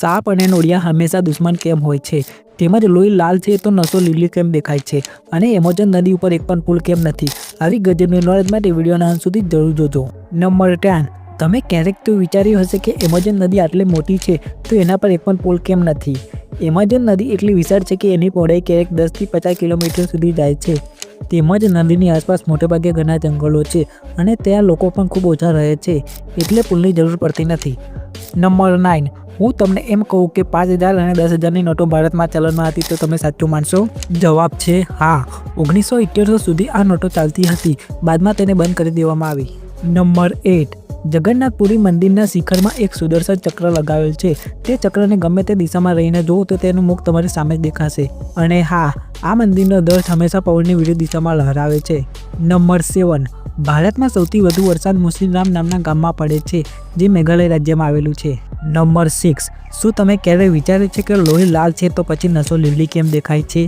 સાપ અને નોળિયા હંમેશા દુશ્મન કેમ હોય છે? તેમજ લોહી લાલ છે તો નસો લીલી કેમ દેખાય છે? અને એમેઝોન નદી ઉપર એક પણ પુલ કેમ નથી? આવી ગજબની નોલેજ માટે વિડીયોના અંત સુધી જરૂર જોજો. Number ten. તમે ક્યારેક તો વિચાર્યું હશે કે એમેઝોન નદી આટલી મોટી છે તો એના પર એક પણ પુલ કેમ નથી? એમેઝોન નદી એટલી વિશાળ છે કે એની પહોળાઈ ક્યારેક દસથી પચાસ કિલોમીટર સુધી જાય છે. તેમજ નદીની આસપાસ મોટેભાગે ઘણા જંગલો છે અને ત્યાં લોકો પણ ખૂબ ઓછા રહે છે એટલે પુલની જરૂર પડતી નથી. Number nine. હું તમને એમ કહું કે પાંચ હજાર અને દસ હજારની નોટો ભારતમાં ચલણમાં હતી તો તમે સાચું માનશો? જવાબ છે હા. ઓગણીસો ઇઠ્યોતેર સુધી આ નોટો ચાલતી હતી. બાદમાં તેને બંધ કરી દેવામાં આવી. Number eight. જગન્નાથપુરી મંદિરના શિખરમાં એક સુદર્શન ચક્ર લગાવેલ છે. તે ચક્રને ગમે તે દિશામાં રહીને જુઓ તો તેનું મુખ તમારી સામે જ દેખાશે. અને હા, આ મંદિરનો દર્શ હંમેશા પવનની વિરુદ્ધ દિશામાં લહેરાવે છે. Number seven. ભારતમાં સૌથી વધુ વરસાદ મુસ્લિમ નામના ગામમાં પડે છે, જે મેઘાલય રાજ્યમાં આવેલું છે. Number six. શું તમે ક્યારેય વિચાર્યું છે કે લોહી લાલ છે તો પછી નસો લીલી કેમ દેખાય છે?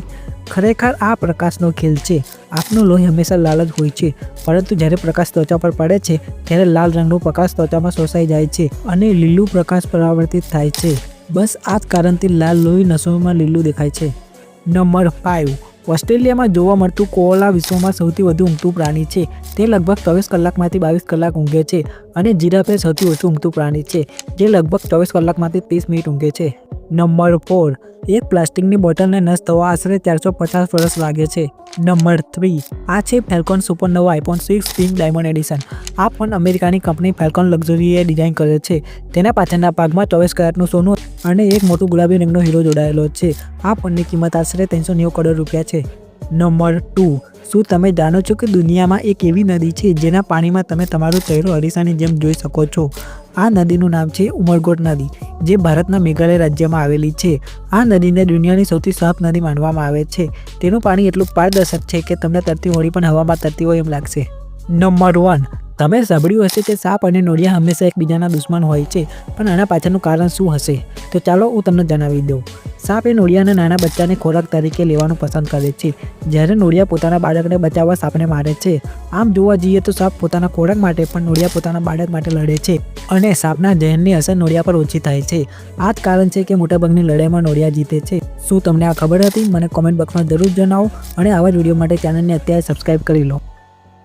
ખરેખર આ પ્રકાશનો ખેલ છે. આપનું લોહી હંમેશા લાલ જ હોય છે, પરંતુ જ્યારે પ્રકાશ ત્વચા પર પડે છે, ત્યારે લાલ રંગનો પ્રકાશ ત્વચામાં શોષાઈ જાય છે અને લીલું પ્રકાશ પરાવર્તિત થાય છે. બસ આ જ કારણથી લાલ લોહી નસોમાં લીલું દેખાય છે. નંબર ફાઇવ ઓસ્ટ્રેલિયામાં જોવા મળતું કોઅલા વિશ્વમાં સૌથી વધુ ઊંઘતું પ્રાણી છે. તે લગભગ ચોવીસ કલાકમાંથી બાવીસ કલાક ઊંઘે છે અને જીરાફ સૌથી ઓછું ઊંઘતું પ્રાણી છે, જે લગભગ ચોવીસ કલાકમાંથી ત્રીસ મિનિટ ઊંઘે છે. નંબર ફોર, એક પ્લાસ્ટિકની બોટલને નષ્ટ થવા આશરે ચારસો પચાસ વર્ષ લાગે છે. નંબર થ્રી, આ છે Falcon supernova iPhone six pink diamond edition. આ ફોન અમેરિકાની કંપની ફેલ્કોન લક્ઝરીએ ડિઝાઇન કરે છે. તેના પાછળના ભાગમાં ચોવીસ કલાકનું સોનું અને એક મોટું ગુલાબી રંગનો હીરો જોડાયેલો છે. આ ફોનની કિંમત આશરે ત્રણસો નેવું કરોડ રૂપિયા છે. નંબર ટુ, શું તમે જાણો છો કે દુનિયામાં એક એવી નદી છે જેના પાણીમાં તમે તમારો ચહેરો અરીસાની જેમ જોઈ શકો છો? આ નદીનું નામ છે ઉમરગોટ નદી, જે ભારતના મેઘાલય રાજ્યમાં આવેલી છે. આ નદીને દુનિયાની સૌથી સાફ નદી માનવામાં આવે છે. તેનું પાણી એટલું પારદર્શક છે કે તમને તરતી હોળી પણ હવામાં તરતી હોય એમ લાગશે. નંબર વન તમે સાંભળ્યું હશે કે સાપ અને નોળિયા હંમેશા એકબીજાના દુશ્મન હોય છે, પણ આના પાછળનું કારણ શું હશે? તો ચાલો હું તમને જણાવી દઉં. સાપ એ નોળિયાના નાના બચ્ચાને ખોરાક તરીકે લેવાનું પસંદ કરે છે. જ્યારે નોળિયા પોતાના બાળકને બચાવવા સાપને મારે છે, આમ જોવા જઈએ તો સાપ પોતાના ખોરાક માટે પણ નોળિયા પોતાના બાળક માટે લડે છે અને સાપના જહેનની અસર નોળિયા પર ઓછી થાય છે. આ જ કારણ છે કે મોટાભાગની લડાઈમાં નોળિયા જીતે છે. શું તમને આ ખબર હતી? મને કોમેન્ટ બોક્સમાં જરૂર જણાવો અને આવા જ વીડિયો માટે ચેનલને અત્યારે સબસ્ક્રાઈબ કરી લો.